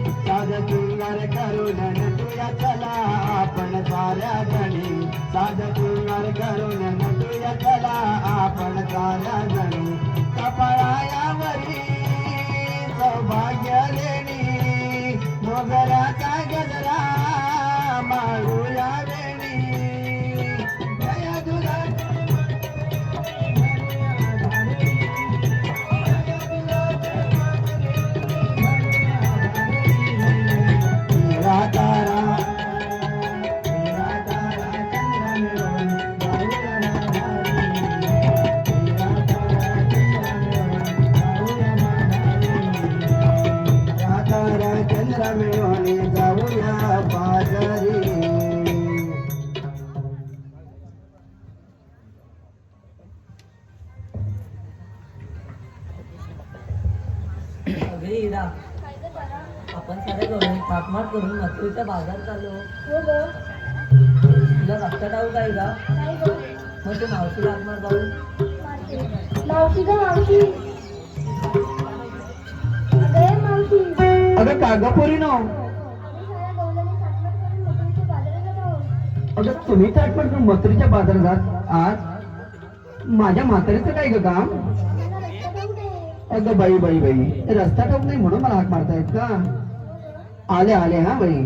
साध सुंदर करून तुया चला आपण साऱ्या गणी साध सुंदर करून तुया चला मिळून जाऊया बाजारी. अगे इरा आपण सारे गवळणी थाटमाट करून मथुरीचा बाजार चाललो. हो ग. तुला आऊ काय का? मग तू मावशीला जाऊ मावशी ग मावशी. मावशी. अगं कागपोरी ना बाजारात अगं तुम्ही थाटपट करून मथुरीच्या बाजारात जात. आज माझ्या म्हातारीचं काय ग काम? अगं बाई बाई बाई रस्ता ठाऊक नाही म्हणून मला हाक मारतायत का? आले आले हा बाई.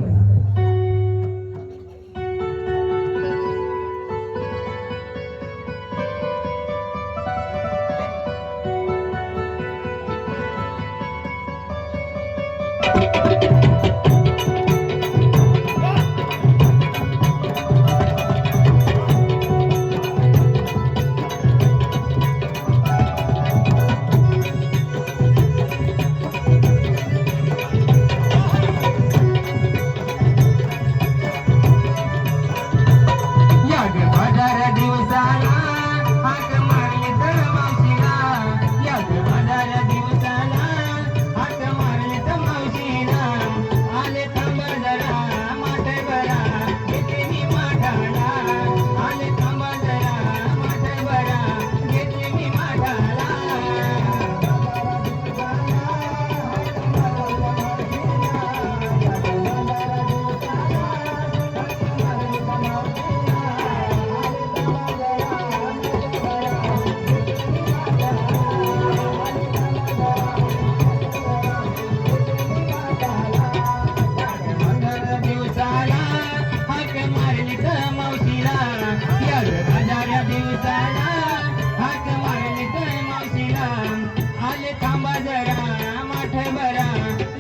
मोठ बरा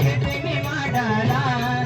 येते मी माडाला